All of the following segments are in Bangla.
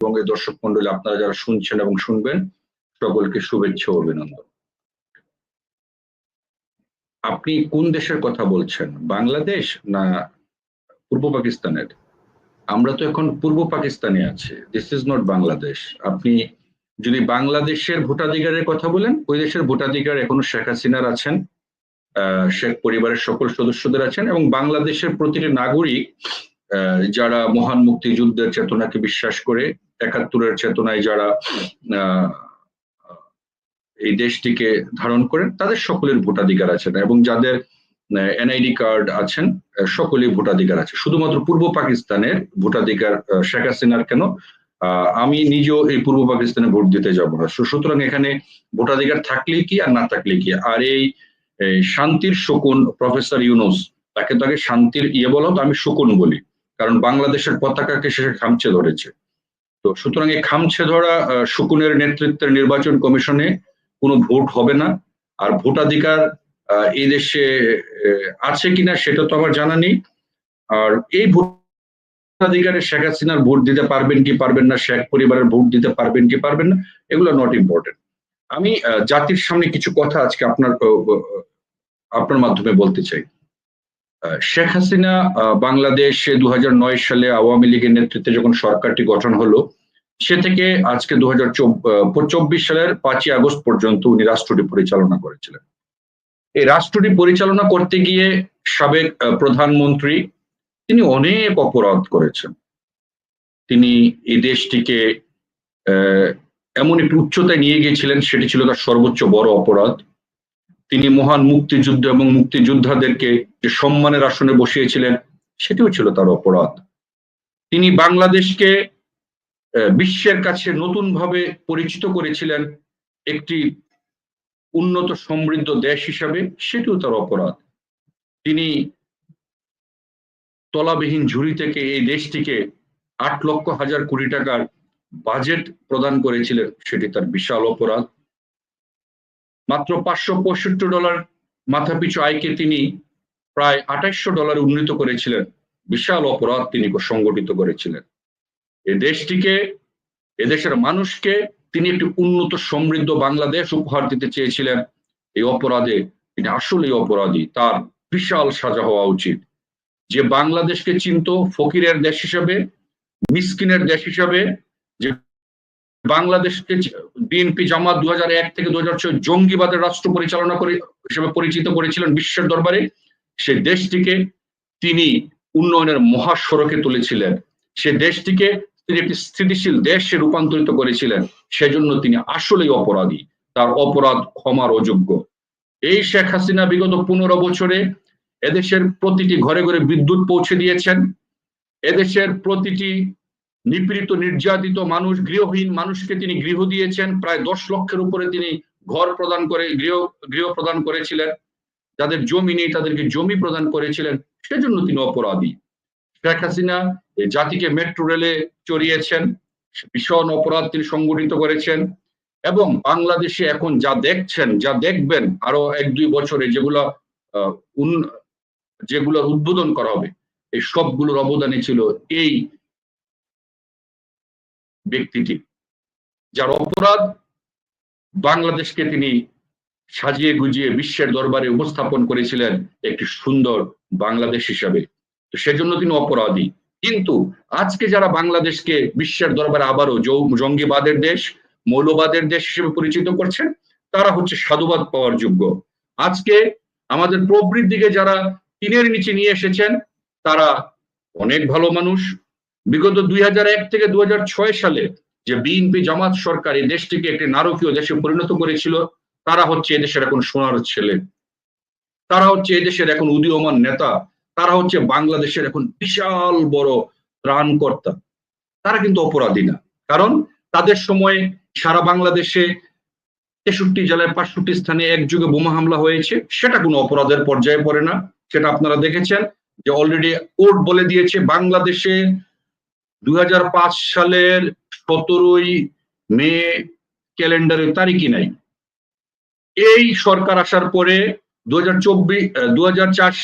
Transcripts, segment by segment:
এই দর্শক মন্ডলী, আপনারা যারা শুনছেন এবং শুনবেন, সকলকে শুভেচ্ছা ও অভিনন্দন। আপনি কোন দেশের কথা বলছেন? বাংলাদেশ না পূর্ব পাকিস্তানের? আমরা তো এখন পূর্ব পাকিস্তানে আছি। দিস ইজ নট বাংলাদেশ আপনি যদি বাংলাদেশের ভোটাধিকারের কথা বলেন, ওই দেশের ভোটাধিকার এখনও শেখ হাসিনার আছেন শেখ পরিবারের সকল সদস্যদের আছেন এবং বাংলাদেশের প্রতিটি নাগরিক যারা মহান মুক্তিযুদ্ধের চেতনাকে বিশ্বাস করে একাত্তরের চেতনায় যারা এই দেশটিকে ধারণ করেন, তাদের সকলের ভোটাধিকার আছে না। এবং যাদের এনআইডি কার্ড আছেন সকলেই ভোটাধিকার আছে। শুধুমাত্র পূর্ব পাকিস্তানের ভোটাধিকার শেখ হাসিনার কেন? আমি নিজেও এই পূর্ব পাকিস্তানে ভোট দিতে যাব না। সুতরাং এখানে ভোটাধিকার থাকলেই কি আর না থাকলে কি? আর এই এই শান্তির শকুন প্রফেসর ইউনুস, তাকে তাকে শান্তির ইয়ে বলো তো, আমি শকুন বলি। কারণ বাংলাদেশের পতাকাকে সে খামচে ধরেছে। তো সুতরাং এই খামছে ধরা শকুনের নেতৃত্বের নির্বাচন কমিশনে কোনো ভোট হবে না। আর ভোটাধিকার এই দেশে আছে কিনা সেটা তো আমার জানা নেই। আর এই ভোটাধিকারে শেখ হাসিনার ভোট দিতে পারবেন কি পারবেন না, শেখ পরিবারের ভোট দিতে পারবেন কি পারবেন না, এগুলো নট ইম্পর্টেন্ট আমি জাতির সামনে কিছু কথা আজকে আপনার আপনার মাধ্যমে বলতে চাই। শেখ হাসিনা বাংলাদেশে দু হাজার নয় সালে আওয়ামী লীগের নেতৃত্বে যখন সরকারটি গঠন হলো, সে থেকে আজকে দু চব্বিশ সালের পাঁচই আগস্ট পর্যন্ত উনি রাষ্ট্রটি পরিচালনা করেছিলেন। এই রাষ্ট্রটি পরিচালনা করতে গিয়ে সাবেক প্রধানমন্ত্রী, তিনি অনেক অপরাধ করেছেন। তিনি এই দেশটিকে এমন একটি উচ্চতায় নিয়ে গিয়েছিলেন, সেটি ছিল তার সর্বোচ্চ বড় অপরাধ। তিনি মহান মুক্তিযুদ্ধ এবং মুক্তিযোদ্ধাদেরকে যে সম্মানের আসনে বসিয়েছিলেন, সেটিও ছিল তার অপরাধ। তিনি বাংলাদেশকে বিশ্বের কাছে নতুন ভাবে পরিচিত করেছিলেন একটি উন্নত সমৃদ্ধ দেশ হিসাবে, সেটিও তার অপরাধ। তিনি তলাবিহীন ঝুড়ি থেকে এই দেশটিকে আট লক্ষ হাজার কোটি টাকার বাজেট প্রদান করেছিলেন, সেটি তার বিশাল অপরাধ। মাত্র পাঁচশো পঁয়ষট্টি ডলার মাথাপিছু আয়কে তিনি প্রায় আঠাইশশো ডলার উন্নীত করেছিলেন। বিশাল অপরাধ তিনি সংগঠিত করেছিলেন। এ দেশটিকে এদেশের মানুষকে তিনি একটি উন্নত সমৃদ্ধ বাংলাদেশ উপহার দিতে চেয়েছিলেন। এই অপরাধে তিনি আসলেই অপরাধী, তার বিশাল সাজা হওয়া উচিত। যে বাংলাদেশকে চিনত ফকিরের দেশ হিসাবে, মিসকিনের দেশ হিসাবে, যে বাংলাদেশকে বিএনপি জামাত দু এক থেকে দু জঙ্গিবাদের রাষ্ট্র পরিচালনা করে হিসেবে পরিচিত করেছিলেন বিশ্বের দরবারে, সে দেশটিকে তিনি উন্নয়নের মহাসড়কে তুলেছিলেন। সে দেশটিকে তিনি একটি স্থিতিশীল দেশে রূপান্তরিত করেছিলেন। সেজন্য তিনি আসলেই অপরাধী, তার অপরাধ ক্ষমার অযোগ্য। এই শেখ হাসিনা বিগত পনেরো বছরে এদেশের প্রতিটি ঘরে ঘরে বিদ্যুৎ পৌঁছে দিয়েছেন। এদেশের প্রতিটি নিপীড়িত, নির্যাতিত মানুষ, গৃহহীন মানুষকে তিনি গৃহ দিয়েছেন। প্রায় দশ লক্ষের উপরে তিনি ঘর প্রদান করে, গৃহ গৃহ প্রদান করেছিলেন। যাদের জমি নেই, তাদেরকে জমি প্রদান করেছিলেন। সেজন্য তিনি অপরাধী। শেখ হাসিনা জাতিকে মেট্রো রেলে চড়িয়েছেন। ভীষণ অপরাধ তিনি সংগঠিত করেছেন। এবং বাংলাদেশে এখন যা দেখছেন, যা দেখবেন আরও এক দুই বছরে যেগুলো যেগুলোর উদ্বোধন করা হবে, এই সবগুলোর অবদানে ছিল এই ব্যক্তিটি, যার অপরাধ বাংলাদেশকে তিনি সাজিয়ে গুজিয়ে বিশ্বের দরবারে উপস্থাপন করেছিলেন একটি সুন্দর বাংলাদেশ হিসাবে। তো সেজন্য তিনি অপরাধী। কিন্তু আজকে যারা বাংলাদেশকে বিশ্বের দরবারে আবারও জঙ্গিবাদের দেশ, মৌলবাদের দেশ হিসেবে পরিচিত করছেন, তারা হচ্ছে সাধুবাদ পাওয়ার যোগ্য। আজকে আমাদের প্রবৃদ্ধিকে যারা টিনের নিচে নিয়ে এসেছেন, তারা অনেক ভালো মানুষ বিগত দুই থেকে দুই হাজার ছয় সালে যে বিএনপি জামাত সরকার এই দেশটিকে একটি নারকীয় দেশে পরিণত করেছিল, তারা হচ্ছে এদেশের এখন সোনার ছেলে। তারা হচ্ছে এদেশের এখন উদীয়মান নেতা। তারা হচ্ছে বাংলাদেশের এখন বিশাল বড় ত্রাণকর্তা। তারা কিন্তু অপরাধী না। কারণ তাদের সময় সারা বাংলাদেশে তেষট্টি জেলায় পাঁচষট্টি স্থানে একযোগে বোমা হামলা হয়েছে। সেটা কোনো অপরাধের পর্যায়ে পড়ে না। সেটা আপনারা দেখেছেন যে অলরেডি কোর্ট বলে দিয়েছে, বাংলাদেশে দু হাজার পাঁচ সালের সতেরোই মে ক্যালেন্ডারে তারিখই নাই। এই সরকার আসার পরে দু হাজার চব্বিশ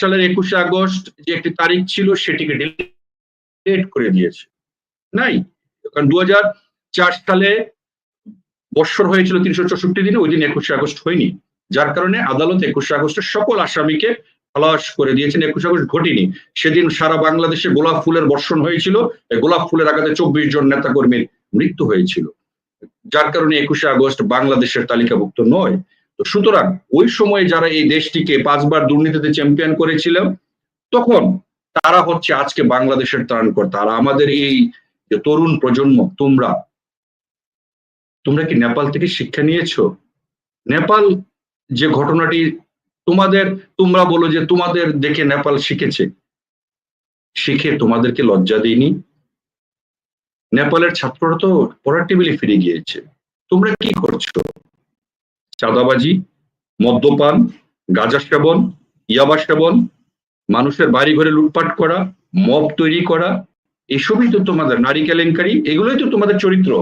সালের একুশে আগস্ট যে একটি তারিখ ছিল সেটিকে ডিলিট করে দিয়েছে। নাই। কারণ দু সালে বৎসর হয়েছিল তিনশো চৌষট্টি দিনে, ওই দিন একুশে আগস্ট হয়নি। যার কারণে আদালত একুশে আগস্টের সকল আসামিকে খালাস করে দিয়েছেন, একুশে আগস্ট ঘটেনি। সেদিন সারা বাংলাদেশে গোলাপ ফুলের বর্ষণ হয়েছিল। গোলাপ ফুলের আঘাতে চব্বিশ জন নেতাকর্মীর মৃত্যু হয়েছিল। যার কারণে একুশে আগস্ট বাংলাদেশের তালিকাভুক্ত নয়। তো সুতরাং ওই সময়ে যারা এই দেশটিকে পাঁচবার দুর্নীতিতে চ্যাম্পিয়ন করেছিল তখন তারা হচ্ছে আজকে বাংলাদেশের ত্রাণকর্তা। আর আমাদের এই যে তরুণ প্রজন্ম, তোমরা তোমরা কি নেপাল থেকে শিক্ষা নিয়েছো? নেপাল যে ঘটনাটি তোমাদের, তোমরা বলো যে তোমাদের দেখে নেপাল শিখেছে। শিখে তোমাদেরকে লজ্জা দিইনি নেপালের ছাত্ররা তো পড়ার টেবিলে ফিরে গিয়েছে। তোমরা কি করছ? চাঁদাবাজি, মদ্যপান, গাঁজা সেবন, ইয়াবা সেবন, মানুষের বাড়ি ঘরে লুটপাট করা, মব তৈরি করা, এসবই তো তোমাদের নারী কেলেঙ্কারি, এগুলোই তো তোমাদের চরিত্র।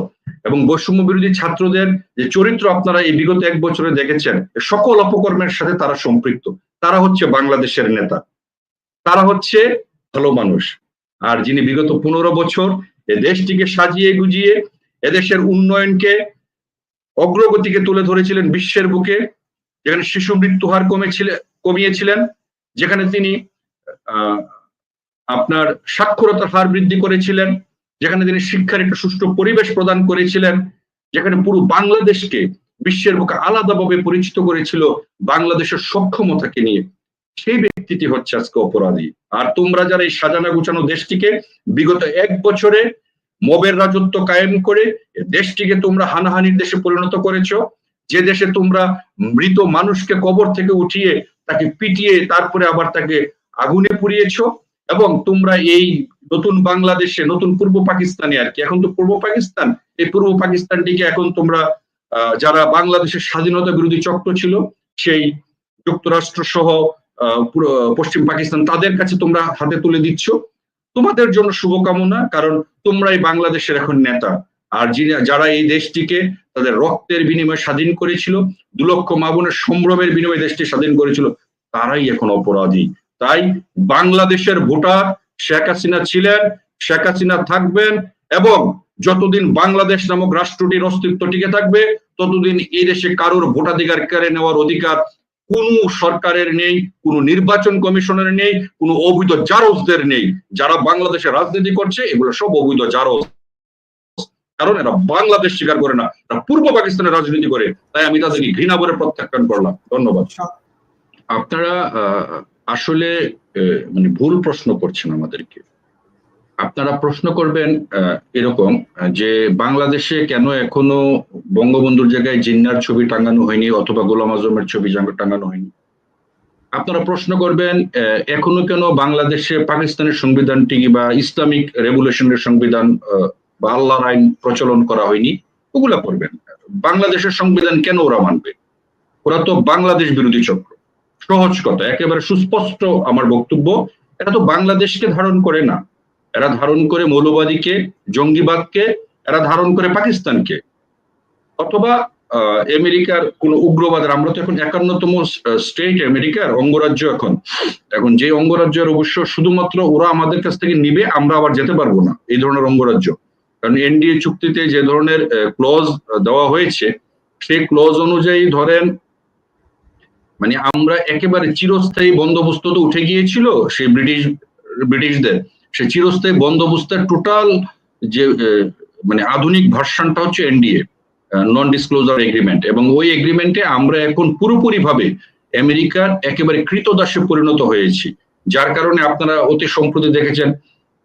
এবং বৈষম্য বিরোধী ছাত্রদের যে চরিত্র আপনারা এই বিগত এক বছরে দেখেছেন সকল অপকর্মের সাথে তারা সম্পৃক্ত। তারা হচ্ছে বাংলাদেশের নেতা। তারা হচ্ছে ভালো মানুষ। আর যিনি বিগত পনেরো বছর এ দেশটিকে সাজিয়ে গুজিয়ে এদেশের উন্নয়নকে অগ্রগতিকে তুলে ধরেছিলেন বিশ্বের বুকে, যেখানে শিশু মৃত্যু হার কমেছিল, কমিয়েছিলেন, যেখানে তিনি আপনার সাক্ষরতার হার বৃদ্ধি করেছিলেন যেখানে তিনি শিক্ষার একটা সুষ্ঠু পরিবেশ প্রদান করেছিলেন, যেখানে পুরো বাংলাদেশকে বিশ্বের বুকে আলাদাভাবে পরিচিত করেছিল বাংলাদেশের সক্ষমতাকে নিয়ে। সেই ব্যক্তিটি হচ্ছে আজকে অপরাধী। আর তোমরা যারা এই সাজানো গুছানো দেশটিকে বিগত এক বছরে মবের রাজত্ব কায়েম করে দেশটিকে তোমরা হানাহানির দেশে পরিণত করেছ, যে দেশে তোমরা মৃত মানুষকে কবর থেকে উঠিয়ে তাকে পিটিয়ে তারপরে আবার তাকে আগুনে পুড়িয়েছো এবং তোমরা এই নতুন বাংলাদেশে, নতুন পূর্ব পাকিস্তানে আর কি। এখন তো পূর্ব পাকিস্তান, এই পূর্ব পাকিস্তানটিকে এখন তোমরা যারা বাংলাদেশের স্বাধীনতা বিরোধী চক্র ছিল, সেই যুক্তরাষ্ট্র সহ পশ্চিম পাকিস্তান, তাদের কাছে তোমরা হাতে তুলে দিচ্ছ। তোমাদের জন্য শুভকামনা, কারণ তোমরাই বাংলাদেশের এখন নেতা। আর যারা এই দেশটিকে তাদের রক্তের বিনিময়ে স্বাধীন করেছিল, দু লক্ষ মাবনের সম্ভ্রমের বিনিময়ে দেশটি স্বাধীন করেছিল, তারাই এখন অপরাধী। তাই বাংলাদেশের ভোটার শেখ হাসিনা ছিলেন শেখ হাসিনা থাকবেন এবং যতদিন বাংলাদেশ নামক রাষ্ট্রটির অস্তিত্ব টিকে থাকবে ততদিন এই দেশে কারোর ভোটাধিকার কেড়ে নেওয়ার অধিকার কোন সরকারের নেই কোন নির্বাচন কমিশনের নেই কোন অবৈধ জারজদের নেই। যারা বাংলাদেশে রাজনীতি করছে এগুলো সব অবৈধ জারজ। কারণ এরা বাংলাদেশ স্বীকার করে না এরা পূর্ব পাকিস্তানের রাজনীতি করে। তাই আমি তাদেরকে ঘৃণা করে প্রত্যাখ্যান করলাম। ধন্যবাদ। আপনারা আসলে মানে ভুল প্রশ্ন করছেন আমাদেরকে। আপনারা প্রশ্ন করবেন এরকম, যে বাংলাদেশে কেন এখনও বঙ্গবন্ধুর জায়গায় জিন্নার ছবি টাঙানো হয়নি অথবা গোলাম আজমের ছবি টাঙানো হয়নি? আপনারা প্রশ্ন করবেন এখনও কেন বাংলাদেশে পাকিস্তানের সংবিধানটি বা ইসলামিক রেগুলেশনের সংবিধান বা আল্লাহর আইন প্রচলন করা হয়নি? ওগুলা করবেন। বাংলাদেশের সংবিধান কেন ওরা মানবে? ওরা তো বাংলাদেশ বিরোধী চক্র। সহজ কথা, একেবারে সুস্পষ্ট আমার বক্তব্য। এটা তো বাংলাদেশকে ধারণ করে না। এরা ধারণ করে মৌলবাদীকে, জঙ্গিবাদকে, এরা ধারণ করে পাকিস্তানকে। অথবা আমেরিকার কোন উগ্রবাদের, আমরা তো এখন একান্নতম স্টেট আমেরিকার অঙ্গরাজ্য এখন। এখন যে অঙ্গরাজ্যের অবশ্য শুধুমাত্র ওরা আমাদের কাছ থেকে নিবে, আমরা আবার যেতে পারব না এই ধরনের অঙ্গরাজ্য। কারণ এনডিএ চুক্তিতে যে ধরনের ক্লজ দেওয়া হয়েছে, সেই ক্লজ অনুযায়ী ধরেন মানে আমরা একেবারে চিরস্থায়ী বন্দোবস্ত তো উঠে গিয়েছিল সেই ব্রিটিশ, ব্রিটিশদের। সে চিরস্থায়ী বন্দোবস্তের টোটাল যে মানে আধুনিক ভার্সানটা হচ্ছে এনডিএ নন ডিসক্লোজার এগ্রিমেন্ট এবং ওই এগ্রিমেন্টে আমরা এখন পুরোপুরি ভাবে আমেরিকার একেবারে কৃতদাসে পরিণত হয়েছি। যার কারণে আপনারা অতি সম্প্রতি দেখেছেন,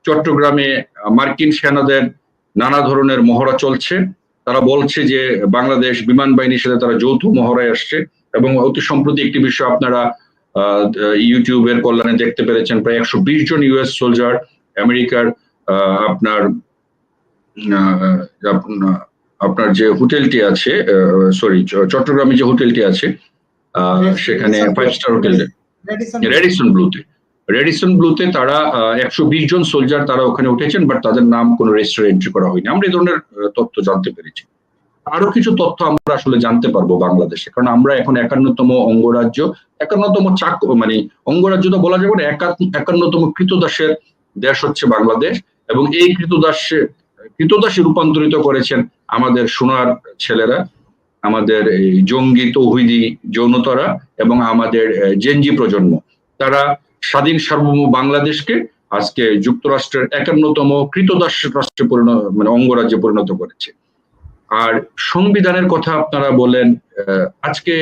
চট্টগ্রামে মার্কিন সেনাদের নানা ধরনের মহড়া চলছে। তারা বলছে যে, বাংলাদেশ বিমান বাহিনীর সাথে তারা যৌথ মহড়ায় আসছে। এবং অতি সম্প্রতি একটি বিষয় আপনারা ইউটিউবের কল্যাণে দেখতে পেরেছেন প্রায় একশো বিশ জন ইউএস সোলজার আমেরিকার আপনার আপনার যে হোটেলটি আছে সরি চট্টগ্রামে যে হোটেলটি আছে সেখানে ফাইভ স্টার হোটেল রেডিসন ব্লুতে রেডিসন ব্লুতে তারা একশো বিশ জন সোলজার তারা ওখানে উঠেছেন বাট তাদের নাম কোনো রেজিস্টার এন্ট্রি করা হয়নি। আমরা এই ধরনের তথ্য জানতে পেরেছি। আরও কিছু তথ্য আমরা আসলে জানতে পারব বাংলাদেশে। কারণ আমরা এখন একান্নতম অঙ্গরাজ্য, একান্নতম চাক মানে অঙ্গরাজ্য তো বলা যাবে না একান্নতম কৃতদাসের দেশ হচ্ছে বাংলাদেশ এবং এই কৃতদাসে কৃতদাসে রূপান্তরিত করেছেন আমাদের সোনার ছেলেরা, আমাদের এই জঙ্গি তৌহিদি যৌনতরা এবং আমাদের জেনজি প্রজন্ম। তারা স্বাধীন সার্বভৌম বাংলাদেশকে আজকে যুক্তরাষ্ট্রের একান্নতম কৃতদাস রাষ্ট্রে পরিণত মানে অঙ্গরাজ্যে পরিণত করেছে। আর সংবিধানের কথা আপনারা বলেন আজকে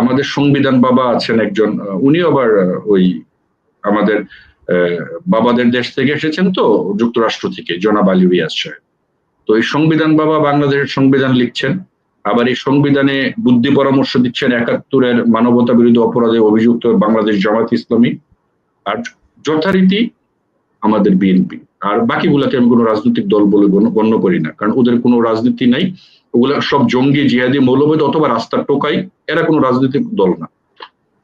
আমাদের সংবিধান বাবা আছেন একজন উনি আবার ওই আমাদের বাবাদের দেশ থেকে এসেছেন তো, যুক্তরাষ্ট্র থেকে, জনাব আলী রিয়াজ সাহেব। তো এই সংবিধান বাবা বাংলাদেশের সংবিধান লিখছেন, আবার এই সংবিধানে বুদ্ধি পরামর্শ দিচ্ছেন একাত্তরের মানবতা বিরোধী অপরাধে অভিযুক্ত বাংলাদেশ জামাত ইসলামী। আর যথারীতি আমাদের বিএনপি। আর বাকিগুলাকে আমি কোনো রাজনৈতিক দল বলে গণ্য- করি না। কারণ ওদের কোনো রাজনীতি নাই। ওগুলা সব জঙ্গি, জিহাদি, মৌলবাদ অথবা রাস্তার টোকাই। এরা কোনো রাজনৈতিক দল না।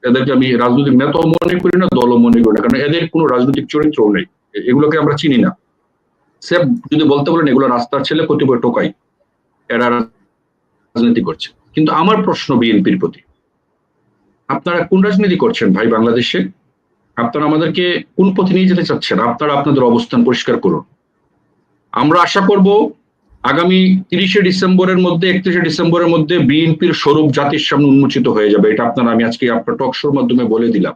এদেরকে আমি রাজনৈতিক নেতাও মনে করি না, দলও মনে করি না। কারণ এদের কোনো রাজনৈতিক চরিত্রও নেই। এগুলোকে আমরা চিনি না। সে যদি বলতে বলেন, এগুলো রাস্তার ছেলে, কতিপয় টোকাই। এরা রাজনীতি করছে। কিন্তু আমার প্রশ্ন বিএনপির প্রতি, আপনারা কোন রাজনীতি করছেন ভাই বাংলাদেশে? আপনারা আমাদেরকে কোন পথে নিয়ে যেতে চাচ্ছেন? আপনারা আপনাদের অবস্থান পরিষ্কার করুন। আমরা আশা করব আগামী তিরিশে ডিসেম্বরের মধ্যে, একত্রিশে ডিসেম্বরের মধ্যে বিএনপির স্বরূপ জাতির সামনে উন্মোচিত হয়ে যাবে। এটা আপনারা, আমি আজকে আপনার টক শোর মাধ্যমে বলে দিলাম।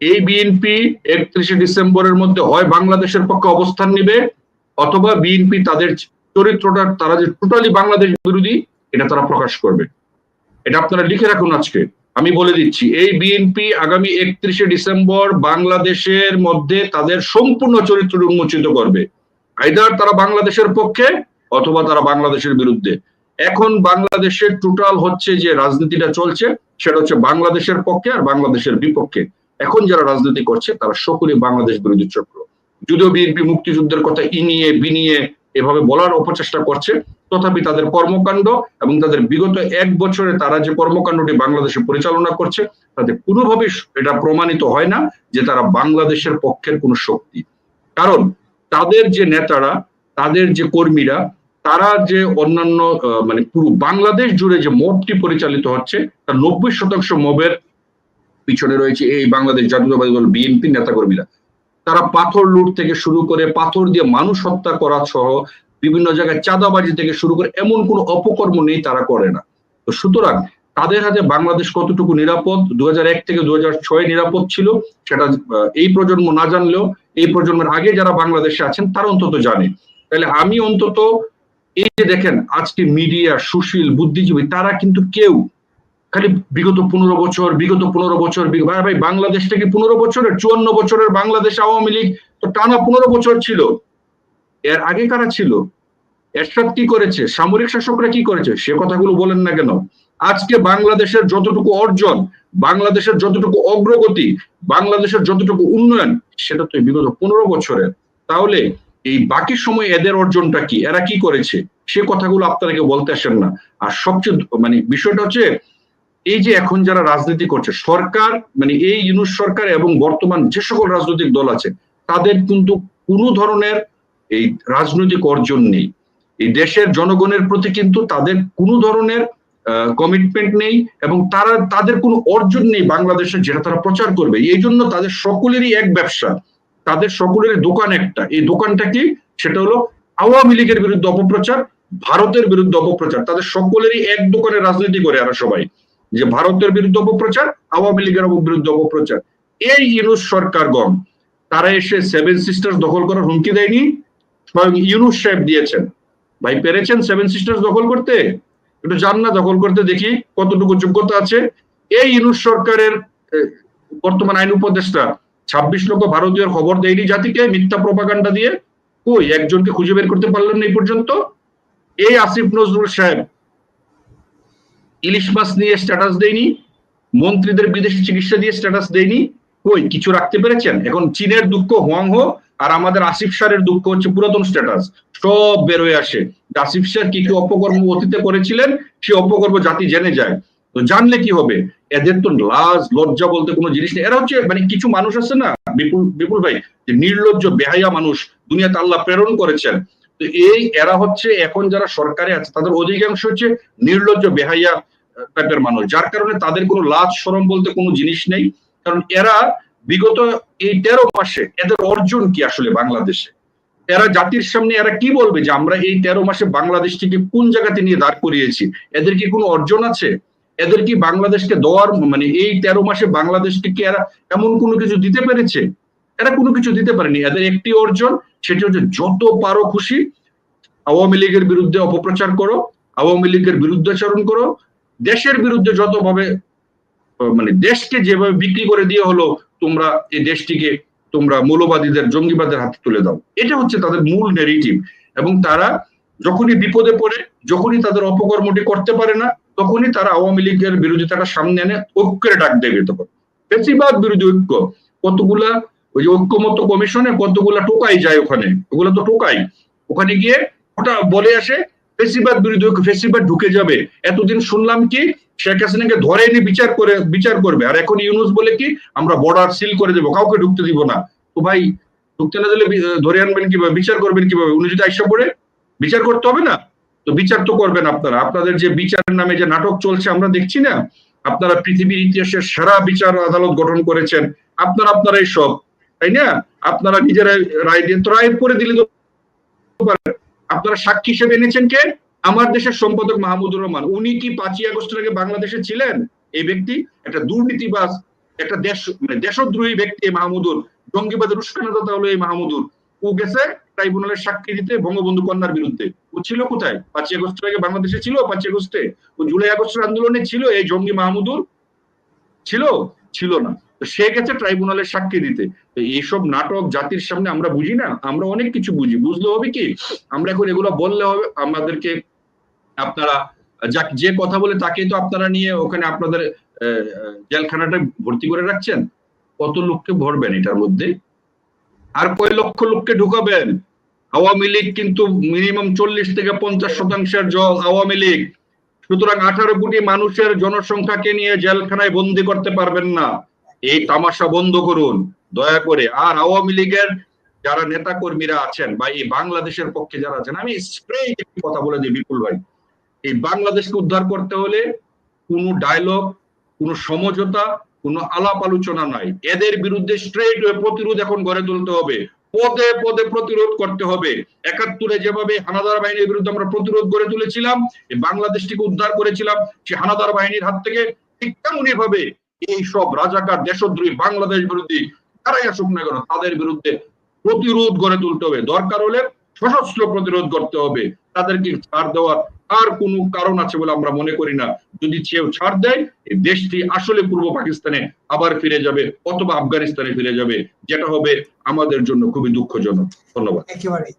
এই বিএনপি একত্রিশে ডিসেম্বরের মধ্যে হয় বাংলাদেশের পক্ষে অবস্থান নেবে, অথবা বিএনপি তাদের চরিত্রটা তারা যে টোটালি বাংলাদেশ বিরোধী, এটা তারা প্রকাশ করবে। এটা আপনারা লিখে রাখুন আজকে। আমি বলে দিচ্ছি, এই বিএনপি আগামী একত্রিশে ডিসেম্বর বাংলাদেশের মধ্যে তাদের সম্পূর্ণ চরিত্র উন্মোচিত করবে। আইদার তারা বাংলাদেশের পক্ষে অথবা তারা বাংলাদেশের বিরুদ্ধে। এখন বাংলাদেশের টোটাল হচ্ছে যে রাজনীতিটা চলছে, সেটা হচ্ছে বাংলাদেশের পক্ষে আর বাংলাদেশের বিপক্ষে। এখন যারা রাজনীতি করছে, তারা সকলে বাংলাদেশ বিরোধী চক্র। যদিও বিএনপি মুক্তিযুদ্ধের কথা ইনিয়ে বিনিয়ে এভাবে বলার অপচেষ্টা করছে। তথাপি তাদের কর্মকাণ্ড এবং তাদের বিগত এক বছরে তারা যে কর্মকাণ্ডটি বাংলাদেশে পরিচালনা করছে তাদের কোনোভাবেই এটা প্রমাণিত হয় না যে তারা বাংলাদেশের পক্ষের কোনো শক্তি। কারণ তাদের যে নেতারা, তাদের যে কর্মীরা, তারা যে অন্যান্য মানে পুরো বাংলাদেশ জুড়ে যে মবটি পরিচালিত হচ্ছে, তার নব্বই শতাংশ মবের পিছনে রয়েছে এই বাংলাদেশ জাতীয়তাবাদী দল বিএনপি নেতাকর্মীরা। তারা পাথর লুট থেকে শুরু করে পাথর দিয়ে মানুষ হত্যা করা সহ বিভিন্ন জায়গায় চাঁদাবাজি থেকে শুরু করে এমন কোনো অপকর্ম নেই তারা করে না। তো সুতরাং তাদের হাতে বাংলাদেশ কতটুকু নিরাপদ? দু এক থেকে দু ছয় নিরাপদ ছিল, সেটা এই প্রজন্ম না জানলেও, এই প্রজন্মের আগে যারা বাংলাদেশে আছেন, তারা অন্তত জানে। তাহলে আমি অন্তত এই যে দেখেন, আজকে মিডিয়া, সুশীল, বুদ্ধিজীবী, তারা কিন্তু কেউ খালি বিগত পনেরো বছর, বিগত পনেরো বছর ভাই ভাই, বাংলাদেশটা কি পনেরো বছরের, চুয়ান্ন বছরের বাংলাদেশ আওয়ামী লীগ? তো টানা পনেরো বছর ছিল। এর আগে কারা ছিল? এরশাদ কি করেছে? সামরিক শাসকরা কি করেছে? সে কথাগুলো বলেন না কেন? আজকে বাংলাদেশের যতটুকু অর্জন, বাংলাদেশের যতটুকু অগ্রগতি, বাংলাদেশের যতটুকু উন্নয়ন, সেটা তো বিগত পনেরো বছরের। তাহলে এই বাকি সময় এদের অর্জনটা কি? এরা কি করেছে? সে কথাগুলো আপনারা কেউ বলতে আসেন না। আর সবচেয়ে মানে বিষয়টা হচ্ছে এই যে এখন যারা রাজনীতি করছে, সরকার মানে এই ইউনুস সরকার এবং বর্তমান যে সকল রাজনৈতিক দল আছে, তাদের কিন্তু কোনো ধরনের এই রাজনৈতিক অর্জন নেই। এই দেশের জনগণের প্রতি কিন্তু তাদের কোনো ধরনের কমিটমেন্ট নেই এবং তারা, তাদের কোনো অর্জন নেই বাংলাদেশে যেটা তারা প্রচার করবে। এই জন্য তাদের সকলেরই এক ব্যবসা। তাদের সকলেরই দোকান একটা। এই দোকানটা কি? সেটা হলো আওয়ামী লীগের বিরুদ্ধে অপপ্রচার, ভারতের বিরুদ্ধে অপপ্রচার। তাদের সকলেরই এক দোকানে রাজনীতি করে এরা সবাই। যে ভারতের বিরুদ্ধে অপপ্রচার, আওয়ামী লীগের বিরুদ্ধে অপপ্রচার। এই ইউনুস সরকারগণ, তারা এসে সেভেন সিস্টার্স দখল করার হুমকি দেয়নি ইউনুস সাহেব দিয়েছেন। ভাই, পেরেছেন সেভেন সিস্টার্স দখল করতে? একটু যান না দখল করতে, দেখি কতটুকু যোগ্যতা আছে। এই ইউনুস সরকারের বর্তমান আইন উপদেষ্টা ছাব্বিশ লক্ষ ভারতীয় খবর দেয়নি জাতিকে মিথ্যা প্রপাগান্ডা দিয়ে। কই, একজনকে খুঁজে বের করতে পারলেন না এই পর্যন্ত? এই আসিফ নজরুল সাহেব ইলিশ মাছ নিয়ে স্ট্যাটাস দেয়নি, মন্ত্রীদের বিদেশি চিকিৎসা দিয়ে স্ট্যাটাস দেয়নি। কই, কিছু রাখতে পেরেছেন? এখন চীনের দুঃখ হোয়াং হো আর আমাদের আসিফ সারের দুঃখ হচ্ছে পুরাতন স্ট্যাটাস সব বেরোয় আসে। আসিফ স্যার কি কি অপকর্ম অতীতে করেছিলেন? সে অপকর্ম জাতি জেনে যায়। তো জানলে কি হবে? এদের তো লাজ, লজ্জা বলতে কোনো জিনিস নেই। এরা হচ্ছে মানে কিছু মানুষ আছে না, বিপুল বিপুল ভাই, যে নির্লজ্জ বেহাইয়া মানুষ, দুনিয়াতে আল্লাহ প্রেরণ করেছেন। তো এই এরা হচ্ছে এখন যারা সরকারে আছে, তাদের অধিকাংশ হচ্ছে নির্লজ্জ বেহাইয়া টাইপের মানুষ। যার কারণে তাদের কোনো লাজ সরম বলতে কোনো জিনিস নেই। কারণ এরা বিগত এই তেরো মাসে এদের অর্জন কি আসলে বাংলাদেশে? এরা জাতির সামনে এরা কি বলবে যে আমরা এই তেরো মাসে বাংলাদেশটিকে কোন জায়গাতে নিয়ে দাঁড় করিয়েছি? এদের কি কোনো অর্জন আছে? এদের কি বাংলাদেশকে দেওয়ার মানে এই তেরো মাসে বাংলাদেশকে কি এরা এমন কোনো কিছু দিতে পেরেছে? এরা কোনো কিছু দিতে পারেনি। এদের একটি অর্জন, সেটি হচ্ছে যত পারো খুশি, আওয়ামী লীগের বিরুদ্ধে অপপ্রচার করো, আওয়ামী লীগের বিরুদ্ধাচরণ করো, দেশের বিরুদ্ধে যতভাবে মানে দেশকে যেভাবে বিক্রি করে দিয়ে হলো, তোমরা এই দেশটিকে, তোমরা মৌলবাদীদের, জঙ্গিবাদের হাতে তুলে দাও। এটা হচ্ছে তাদের মূল নেগেটিভ এবং তারা যখনই বিপদে পড়ে, যখনই তাদের অপকর্মটি করতে পারে না, তখনই তারা আওয়ামী লীগের বিরোধিতাটা সামনে এনে ঐক্যের ডাক দেবে তখন বেশিরভাগ বিরোধী ঐক্য কতগুলা ওই যে ঐক্যমত কমিশনে কতগুলা টোকাই যায় ওখানে, ওগুলো তো টোকাই। ওখানে গিয়ে ওটা বলে আসে, ফেসিবাদ বিরোধী ফেসিবাদ ঢুকে যাবে। এতদিন শুনলাম কি, শেখ হাসিনাকে ধরে এনে বিচার করে, বিচার করবে। আর এখন ইউনুস বলে কি, আমরা বর্ডার সিল করে দেবো, কাউকে ঢুকতে দিব না। তো ভাই, ঢুকতে না দিলে ধরে আনবেন কীভাবে, বিচার করবেন কীভাবে? উনি যদি আইসা পড়ে, বিচার করতে হবে না? তো বিচার তো করবেন আপনারা। আপনাদের যে বিচারের নামে যে নাটক চলছে, আমরা দেখছি না? আপনারা পৃথিবীর ইতিহাসের সেরা বিচার আদালত গঠন করেছেন। আপনারা আপনারা সব। তাই না? আপনারা নিজেরা রায় দিয়ে তো রায় পরে দিলে আপনারা সাক্ষী হিসেবে এনেছেন কে? আমার দেশের সম্পাদক মাহমুদুর রহমান। উনি কি পাঁচই আগস্টের আগে বাংলাদেশে ছিলেন? এই ব্যক্তি একটা দুর্নীতিবাজ, একটা দেশ মানে দেশদ্রোহী ব্যক্তি মাহমুদুর। জঙ্গিবাদের উস্কানদাতা হলো এই মাহমুদুর। ও গেছে ট্রাইব্যুনালের সাক্ষী দিতে বঙ্গবন্ধু কন্যার বিরুদ্ধে। ও ছিল কোথায়? পাঁচই আগস্টের আগে বাংলাদেশে ছিল পাঁচই আগস্টে? ও জুলাই আগস্টের আন্দোলনে ছিল এই জঙ্গি মাহমুদুর? ছিল? ছিল না। সে গেছে ট্রাইব্যুনালের সাক্ষী দিতে। এইসব নাটক জাতির সামনে আমরা বুঝি না, আমরা অনেক কিছু বুঝি। বুঝলে হবে কি? আমরা এখন এগুলো বললে হবে, আমাদেরকে আপনারা যা যে কথা বলে তাকেই তো আপনারা নিয়ে ওখানে আপনাদের জেলখানাটা ভর্তি করে রাখছেন। কত লোককে ভরবেন এটার মধ্যে? আর কয় লক্ষ লোককে ঢুকাবেন? আওয়ামী লীগ কিন্তু মিনিমাম চল্লিশ থেকে পঞ্চাশ শতাংশের জল আওয়ামী লীগ। সুতরাং আঠারো কোটি মানুষের জনসংখ্যাকে নিয়ে জেলখানায় বন্দি করতে পারবেন না। এই তামাশা বন্ধ করুন। দয়া করে। আর আওয়ামী লীগের যারা নেতা কর্মীরা আছেন বা এই বাংলাদেশের পক্ষে যারা আছেন, আমি স্ট্রেট একটি কথা বলে দিই বিপুল ভাই। এই বাংলাদেশকে উদ্ধার করতে হলে কোনো ডায়লগ কোনো সমঝোতা, কোনো আলাপ আলোচনা নাই। এদের বিরুদ্ধে স্ট্রেট হয়ে প্রতিরোধ এখন গড়ে তুলতে হবে। পদে পদে প্রতিরোধ করতে হবে। একাত্তরে যেভাবে হানাদার বাহিনীর বিরুদ্ধে আমরা প্রতিরোধ গড়ে তুলেছিলাম বাংলাদেশটিকে উদ্ধার করেছিলাম সে হানাদার বাহিনীর হাত থেকে ঠিক তেমনই ভাবে এই সব রাজাকার দেশদ্রোহী বাংলাদেশ বিরোধী যারাই আসুক না কেন, তাদের বিরুদ্ধে প্রতিরোধ গড়ে তুলতে হবে। দরকার হলে সশস্ত্র প্রতিরোধ করতে হবে। তাদেরকে ছাড় দেওয়ার আর কোনো কারণ আছে বলে আমরা মনে করি না। যদি কেউ ছাড় দেয়, এই দেশটি আসলে পূর্ব পাকিস্তানে আবার ফিরে যাবে অথবা আফগানিস্তানে ফিরে যাবে, যেটা হবে আমাদের জন্য খুবই দুঃখজনক। ধন্যবাদ। একেবারে